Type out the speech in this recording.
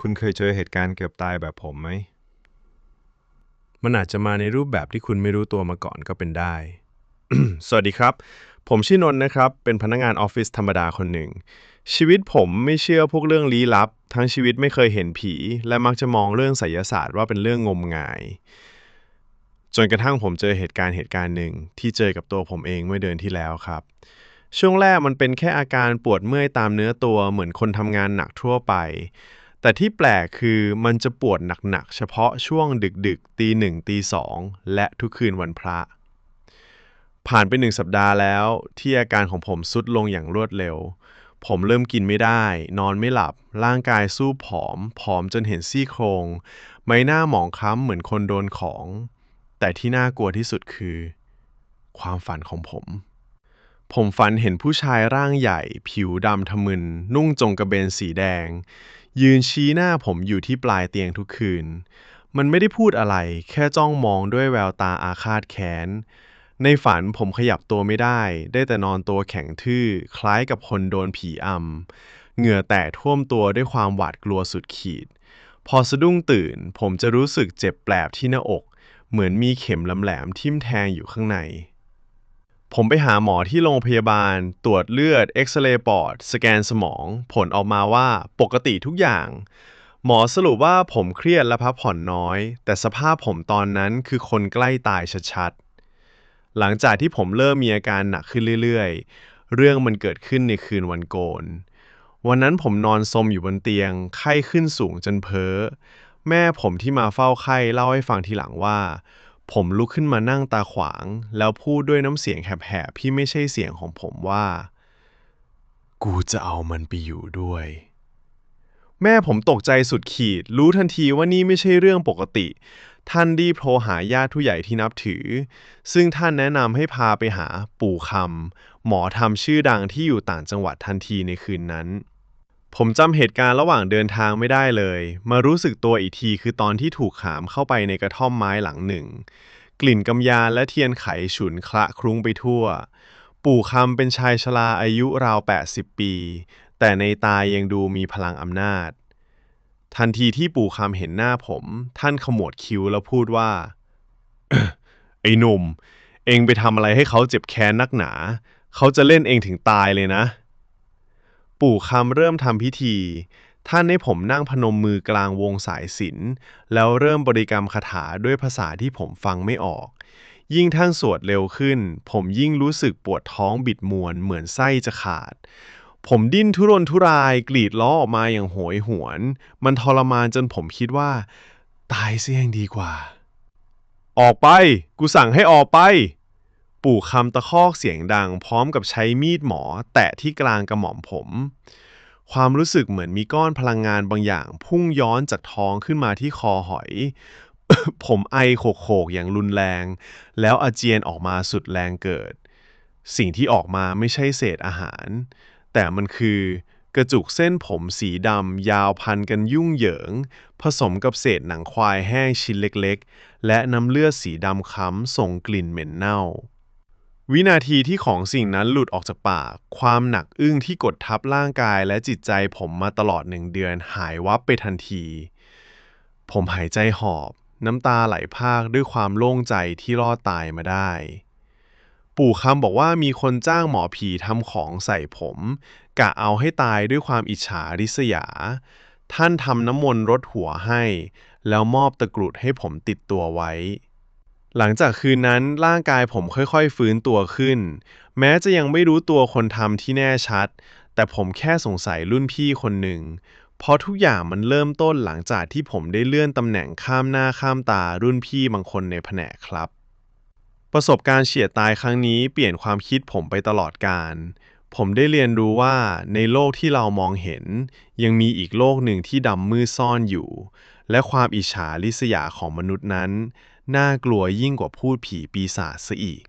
คุณเคยเจอเหตุการณ์เกือบตายแบบผมไหม มันอาจจะมาในรูปแบบที่คุณไม่รู้ตัวมาก่อนก็เป็นได้ สวัสดีครับ ผมชื่อนนท์นะครับ เป็นพนักงานออฟฟิศธรรมดาคนหนึ่ง ชีวิตผมไม่เชื่อพวกเรื่องลี้ลับ ทั้งชีวิตไม่เคยเห็นผี และมักจะมองเรื่องไสยศาสตร์ว่าเป็นเรื่องงมงาย จนกระทั่งผมเจอเหตุการณ์เหตุการณ์หนึ่งที่เจอกับตัวผมเองเมื่อเดือนที่แล้วครับช่วงแรกมันเป็นแค่อาการปวดเมื่อยตามเนื้อตัวเหมือนคนทำงานหนักทั่วไป แต่ที่แปลกคือมันจะปวดหนักๆ เฉพาะช่วงดึกๆตีหนึ่งตีสองและทุกคืนวันพระ ผ่านไปหนึ่งสัปดาห์แล้วที่อาการของผมสุดลงอย่างรวดเร็ว ผมเริ่มกินไม่ได้ นอนไม่หลับ ร่างกายสู้ผอม ผอมจนเห็นซี่โครง ใบหน้าหมองคล้ำเหมือนคนโดนของ แต่ที่น่ากลัวที่สุดคือ ความฝันของผมผมฝันเห็นผู้ชายร่างใหญ่ ผิวดำทะมึน นุ่งจงกระเบนสีแดง ยืนชี้หน้าผมอยู่ที่ปลายเตียงทุกคืน มันไม่ได้พูดอะไร แค่จ้องมองด้วยแววตาอาฆาตแค้น ในฝันผมขยับตัวไม่ได้ ได้แต่นอนตัวแข็งทื่อ คล้ายกับคนโดนผีอำ เหงื่อแตกท่วมตัวด้วยความหวาดกลัวสุดขีด พอสะดุ้งตื่น ผมจะรู้สึกเจ็บแปลบที่หน้าอก เหมือนมีเข็มแหลมๆทิ่มแทงอยู่ข้างใน ผมไปหาหมอที่โรงพยาบาล ตรวจเลือด เอ็กซเรย์ปอด สแกนสมอง ผลออกมาว่าปกติทุกอย่าง หมอสรุปว่าผมเครียดและพักผ่อนน้อย แต่สภาพผมตอนนั้นคือคนใกล้ตายชัดๆ หลังจากที่ผมเริ่มมีอาการหนักขึ้นเรื่อยๆ เรื่องมันเกิดขึ้นในคืนวันโกน วันนั้นผมนอนซมอยู่บนเตียง ไข้ขึ้นสูงจนเพ้อ แม่ผมที่มาเฝ้าไข้เล่าให้ฟังทีหลังว่า ผมลุกขึ้นมานั่งตาขวาง แล้วพูดด้วยน้ำเสียงแหบๆที่ไม่ใช่เสียงของผมว่า กูจะเอามันไปอยู่ด้วย แม่ผมตกใจสุดขีด รู้ทันทีว่านี่ไม่ใช่เรื่องปกติ ท่านรีบโทรหาญาติผู้ใหญ่ที่นับถือ ซึ่งท่านแนะนำให้พาไปหาปู่คำหมอทำชื่อดังที่อยู่ต่างจังหวัดทันทีในคืนนั้น ผมจำเหตุการณ์ระหว่างเดินทางไม่ได้เลย มารู้สึกตัวอีกทีคือตอนที่ถูกหามเข้าไปในกระท่อมไม้หลังหนึ่ง กลิ่นกำยานและเทียนไขฉุนคละคลุ้งไปทั่ว ปู่คำเป็นชายชราอายุราว 80 ปี แต่ในตายังดูมีพลังอำนาจ ทันทีที่ปู่คำเห็นหน้าผม ท่านขมวดคิ้วแล้วพูดว่า ไอ้หนุ่ม เองไปทำอะไรให้เขาเจ็บแค้นนักหนา เขาจะเล่นเองถึงตายเลยนะ ปู่คำเริ่มทำพิธี ท่านให้ผมนั่งพนมมือกลางวงสายสิญจนแล้วเริ่มบริกรรมคาถาด้วยภาษาที่ผมฟังไม่ออก ยิ่งท่านสวดเร็วขึ้น ผมยิ่งรู้สึกปวดท้องบิดมวนเหมือนไส้จะขาด ผมดิ้นทุรนทุรายกรีดร้องออกมาอย่างโหยหวน มันทรมานจนผมคิดว่า ตายเสียยังดีกว่า ออกไป กูสั่งให้ออกไป ปู่คำตะคอกเสียงดัง พร้อมกับใช้มีดหมอ แตะที่กลางกระหม่อมผม ความรู้สึกเหมือนมีก้อนพลังงานบางอย่าง พุ่งย้อนจากท้องขึ้นมาที่คอหอย ผมไอโขกๆอย่างรุนแรง แล้วอาเจียนออกมาสุดแรงเกิด สิ่งที่ออกมาไม่ใช่เศษอาหาร แต่มันคือกระจุกเส้นผมสีดำยาวพันกันยุ่งเหยิง ผสมกับเศษหนังควายแห้งชิ้นเล็กๆ และน้ำเลือดสีดำค้ำส่งกลิ่นเหม็นเน่า วินาทีที่ของสิ่งนั้นหลุดออกจากปาก ความหนักอึ้งที่กดทับร่างกายและจิตใจผมมาตลอดหนึ่งเดือนหายวับไปทันที ผมหายใจหอบ น้ำตาไหลพากด้วยความโล่งใจที่รอดตายมาได้ ปู่คำบอกว่ามีคนจ้างหมอผีทำของใส่ผม กะเอาให้ตายด้วยความอิจฉาริษยา ท่านทำน้ำมนต์รดหัวให้ แล้วมอบตะกรุดให้ผมติดตัวไว้ หลังจากคืนนั้นร่างกายผมค่อยๆ ฟื้นตัวขึ้น แม้จะยังไม่รู้ตัวคนทำที่แน่ชัด แต่ผมแค่สงสัยรุ่นพี่คนหนึ่งเพราะทุกอย่างมันเริ่มต้นหลังจากที่ผมได้เลื่อนตำแหน่งข้ามหน้าข้ามตารุ่นพี่บางคนในแผนกครับ ประสบการณ์เฉียดตายครั้งนี้เปลี่ยนความคิดผมไปตลอดการ ผมได้เรียนรู้ว่าในโลกที่เรามองเห็น ยังมีอีกโลกหนึ่งที่ดำมืดซ่อนอยู่ และความอิจฉาริษยาของมนุษย์นั้น น่ากลัวยิ่งกว่าพูดผีปีศาจซะอีก